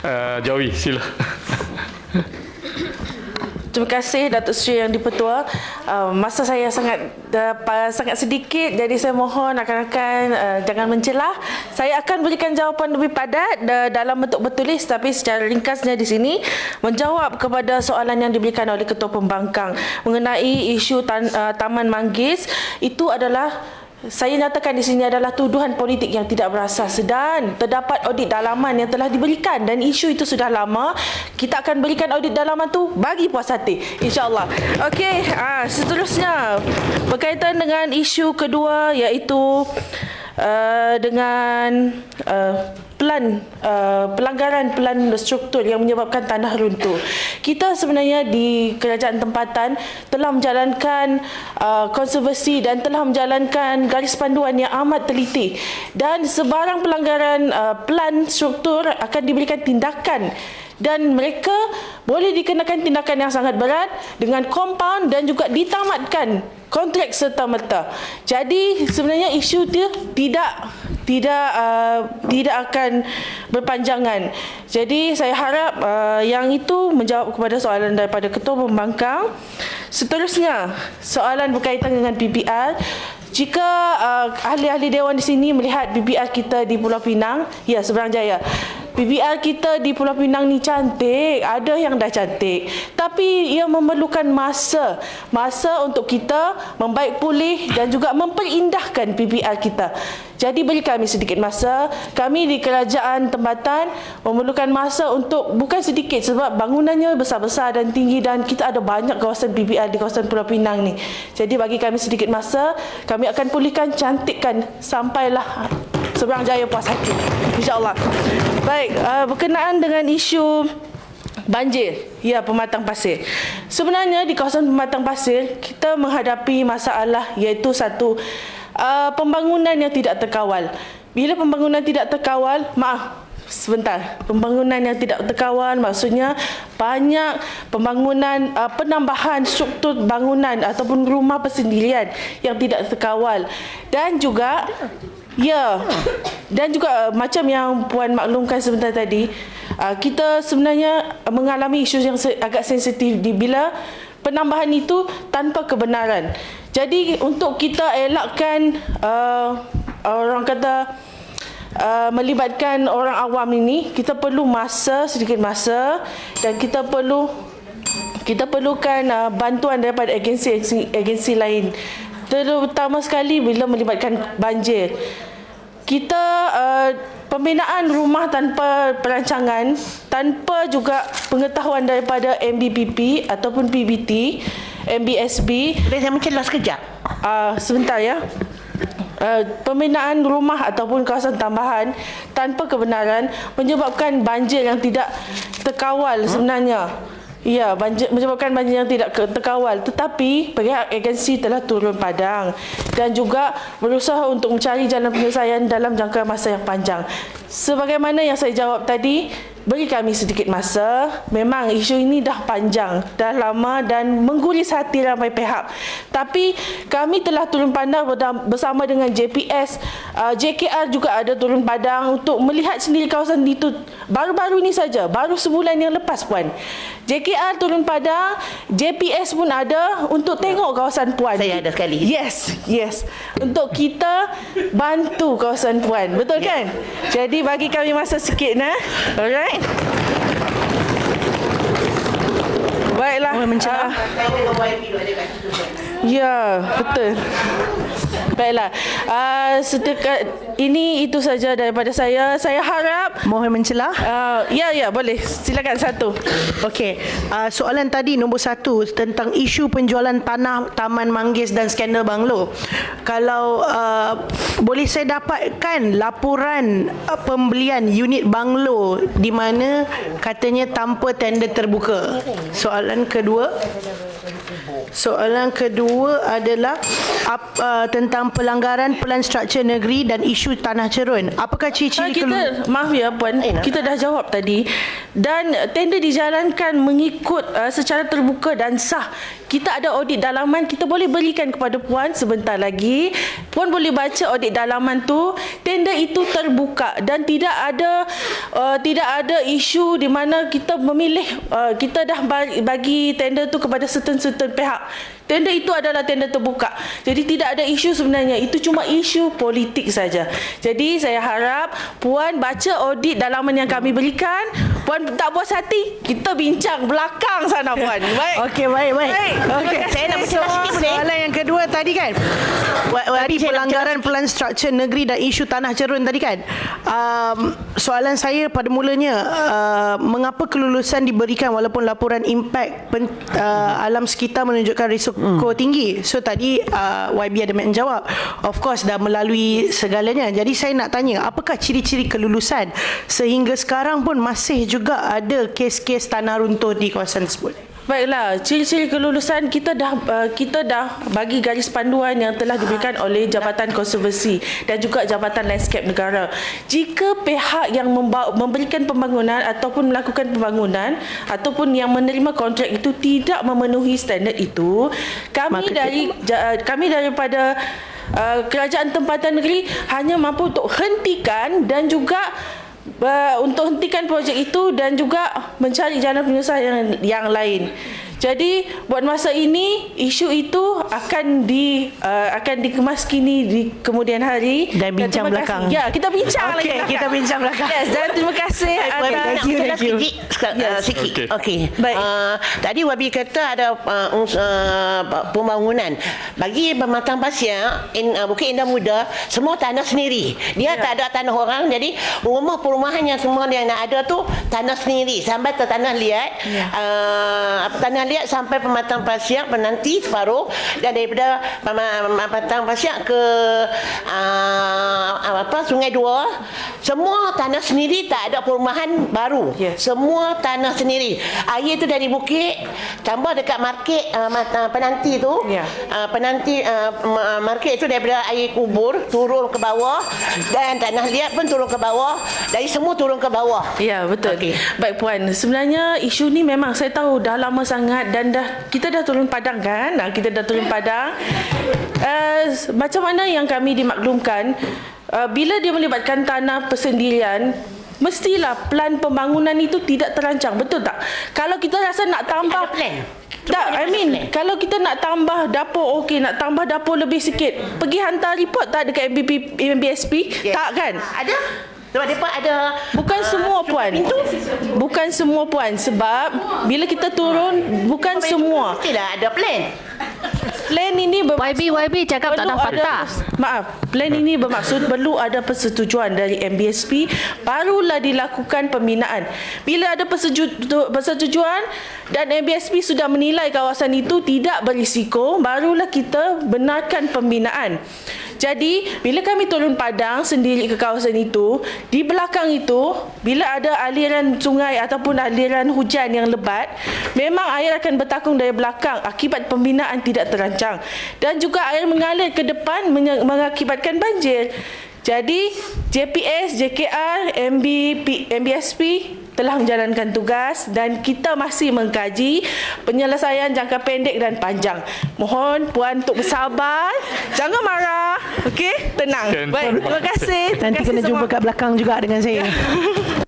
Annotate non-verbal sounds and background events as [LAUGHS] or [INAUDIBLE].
Uh, Jawi, sila. Terima kasih Datuk Seri Yang di-Pertua. Uh, masa saya sangat uh, sangat sedikit jadi saya mohon rakan-rakan uh, jangan mencelah. Saya akan berikan jawapan lebih padat uh, dalam bentuk bertulis tapi secara ringkasnya di sini menjawab kepada soalan yang diberikan oleh Ketua Pembangkang mengenai isu tan, uh, Taman Manggis itu adalah saya nyatakan di sini adalah tuduhan politik yang tidak berasas dan terdapat audit dalaman yang telah diberikan dan isu itu sudah lama. Kita akan berikan audit dalaman tu bagi puas hati insya-Allah. Okey, ah seterusnya berkaitan dengan isu kedua iaitu uh, dengan uh, pelan uh, pelanggaran pelan struktur yang menyebabkan tanah runtuh. Kita sebenarnya di kerajaan tempatan telah menjalankan uh, konservasi dan telah menjalankan garis panduan yang amat teliti dan sebarang pelanggaran uh, pelan struktur akan diberikan tindakan dan mereka boleh dikenakan tindakan yang sangat berat dengan compound dan juga ditamatkan kontrak serta merta. Jadi sebenarnya isu itu tidak tidak uh, tidak akan berpanjangan. Jadi saya harap uh, yang itu menjawab kepada soalan daripada Ketua Pembangkang. Seterusnya, soalan berkaitan dengan PPR. Jika uh, ahli-ahli dewan di sini melihat PPR kita di Pulau Pinang, ya Seberang Jaya. PPR kita di Pulau Pinang ni cantik, ada yang dah cantik. Tapi ia memerlukan masa, masa untuk kita membaik pulih dan juga memperindahkan PPR kita. Jadi beri kami sedikit masa. Kami di kerajaan tempatan memerlukan masa untuk bukan sedikit sebab bangunannya besar-besar dan tinggi dan kita ada banyak kawasan PPR di kawasan Pulau Pinang ni. Jadi bagi kami sedikit masa, kami akan pulihkan, cantikkan sampailah Seberang Jaya puas hati. InsyaAllah. Baik, uh, berkenaan dengan isu banjir, ya pematang pasir. Sebenarnya di kawasan pematang pasir, kita menghadapi masalah iaitu satu uh, pembangunan yang tidak terkawal. Bila pembangunan tidak terkawal, maaf, sebentar. Pembangunan yang tidak terkawal maksudnya banyak pembangunan uh, penambahan struktur bangunan ataupun rumah persendirian yang tidak terkawal dan juga Ya. Dan juga uh, macam yang puan maklumkan sebentar tadi, uh, kita sebenarnya mengalami isu yang se- agak sensitif di bila penambahan itu tanpa kebenaran. Jadi untuk kita elakkan uh, orang kata uh, melibatkan orang awam ini, kita perlu masa sedikit masa dan kita perlu kita perlukan uh, bantuan daripada agensi agensi lain terutama sekali bila melibatkan banjir kita uh, pembinaan rumah tanpa perancangan tanpa juga pengetahuan daripada MBPP ataupun PBT MBSB Boleh saya mencelah sekejap? uh, sebentar ya Uh, pembinaan rumah ataupun kawasan tambahan tanpa kebenaran menyebabkan banjir yang tidak terkawal sebenarnya. Ya, banjir, menyebabkan banjir yang tidak terkawal. Tetapi pihak agensi telah turun padang dan juga berusaha untuk mencari jalan penyelesaian dalam jangka masa yang panjang. Sebagaimana yang saya jawab tadi, beri kami sedikit masa. Memang isu ini dah panjang, dah lama dan mengguris hati ramai pihak. Tapi kami telah turun padang bersama dengan JPS, uh, JKR juga ada turun padang untuk melihat sendiri kawasan itu. Baru-baru ini saja, baru sebulan yang lepas puan. JKR turun padang, JPS pun ada untuk tengok kawasan puan. Saya ada sekali. Yes, yes. Untuk kita bantu kawasan puan. Betul kan? Jadi bagi kami masa sikit nah. Alright. Baiklah. Mohon mencelah. Ah, Ya, betul. Baiklah. Uh, setakat ini itu saja daripada saya. Saya harap Mohon mencelah. uh, ya ya boleh. Silakan satu. Okey, uh, soalan tadi nombor satu tentang isu penjualan tanah Taman Manggis dan skandal banglo. Kalau uh, boleh saya dapatkan laporan uh, pembelian unit banglo di mana katanya tanpa tender terbuka. Soalan kedua, Soalan kedua adalah ap, uh, tentang pelanggaran pelan struktur negeri dan isu tanah cerun. Apakah Ah, ciri-ciri kita maaf ya puan kita dah jawab tadi. Dan tender dijalankan mengikut uh, secara terbuka dan sah. Kita ada audit dalaman kita boleh berikan kepada puan sebentar lagi. Puan boleh baca audit dalaman tu tender itu terbuka dan tidak ada uh, tidak ada isu di mana kita memilih uh, kita dah bagi- tender tu kepada certain-certain pihak Tender itu adalah tender terbuka. Jadi tidak ada isu sebenarnya. Itu cuma isu politik saja. Jadi saya harap puan baca audit dalaman yang kami berikan. Puan tak puas hati, kita bincang belakang sana puan. [LAUGHS] Baik. Okey, baik, baik. Baik, Okey. kasih. Saya nak So, Soalan yang kedua tadi kan. Tadi pelanggaran pelan struktur negeri dan isu tanah cerun tadi kan. Um, soalan saya pada mulanya uh, mengapa kelulusan diberikan walaupun laporan impak pen, uh, alam sekitar menunjukkan risiko hmm. tinggi. So tadi uh, YB ada menjawab. Of course dah melalui segalanya. Jadi saya nak tanya apakah ciri-ciri kelulusan sehingga sekarang pun masih juga ada kes-kes tanah runtuh di kawasan tersebut. Baiklah, ciri-ciri kelulusan kita dah uh, kita dah bagi garis panduan yang telah diberikan oleh Jabatan Konservasi dan juga Jabatan Landscape Negara. Jika pihak yang membawa, memberikan pembangunan ataupun melakukan pembangunan ataupun yang menerima kontrak itu tidak memenuhi standard itu, kami Maka dari ja, kami daripada uh, kerajaan tempatan negeri hanya mampu untuk hentikan dan juga uh, untuk hentikan projek itu dan juga mencari jalan penyelesaian yang, yang lain. Jadi buat masa ini isu itu akan di uh, akan dikemas kini di kemudian hari Dan bincang terima belakang. Kasih. Ya, kita bincang Okey, lagi. belakang. kita bincang belakang. Yes, dan terima kasih atas thank you, thank you. Sikit, yes. uh, sikit. Okey. Okey. Okay. Baik. Uh, tadi Wabi kata ada uh, uh, pembangunan. Bagi Pematang Pasir, in, uh, Bukit Indah Muda, semua tanah sendiri. Dia Ya. tak ada tanah orang. Jadi rumah perumahan yang semua yang nak ada tu tanah sendiri. Sampai ke tanah liat. Ya. Uh, apa, tanah liat sampai Pematang Pasir, penanti separuh. Dan daripada Pema- Pematang Pasir ke uh, apa Sungai Dua, semua tanah sendiri tak ada perumahan baru. Yes. Semua tanah sendiri. Air tu dari bukit tambah dekat market uh, penanti tu. Ya. Uh, penanti uh, ma- market tu daripada air kubur turun ke bawah dan tanah liat pun turun ke bawah. Dari semua turun ke bawah. Ya betul. Okey. Baik puan, sebenarnya isu ni memang saya tahu dah lama sangat dan dah kita dah turun padang kan? Nah, kita dah turun padang. Uh, macam mana yang kami dimaklumkan uh, bila dia melibatkan tanah persendirian mestilah plan pembangunan itu tidak terancang betul tak kalau kita rasa nak tambah ada plan. tak I mean plan. kalau kita nak tambah dapur okey nak tambah dapur lebih sikit pergi hantar report tak dekat MBP, MBSP Yes. tak kan Ada? Sebab mereka ada Bukan ah, semua puan. Pintu. Bukan semua puan sebab bila kita turun bukan semua. Mestilah ada plan. Plan ini YB YB cakap tak ada fakta. Maaf, plan ini bermaksud perlu ada persetujuan dari MBSP barulah dilakukan pembinaan. Bila ada persetuju- persetujuan dan MBSP sudah menilai kawasan itu tidak berisiko, barulah kita benarkan pembinaan. Jadi, bila kami turun padang sendiri ke kawasan itu, di belakang itu, bila ada aliran sungai ataupun aliran hujan yang lebat, memang air akan bertakung dari belakang akibat pembinaan tidak terancang. Dan juga air mengalir ke depan mengakibatkan banjir. Jadi, JPS, JKR, MB, MBSP telah menjalankan tugas dan kita masih mengkaji penyelesaian jangka pendek dan panjang. Mohon puan untuk bersabar, jangan marah. Okey, tenang. Baik, terima kasih. Terima Nanti kasih kena jumpa semua. kat belakang juga dengan saya. [LAUGHS]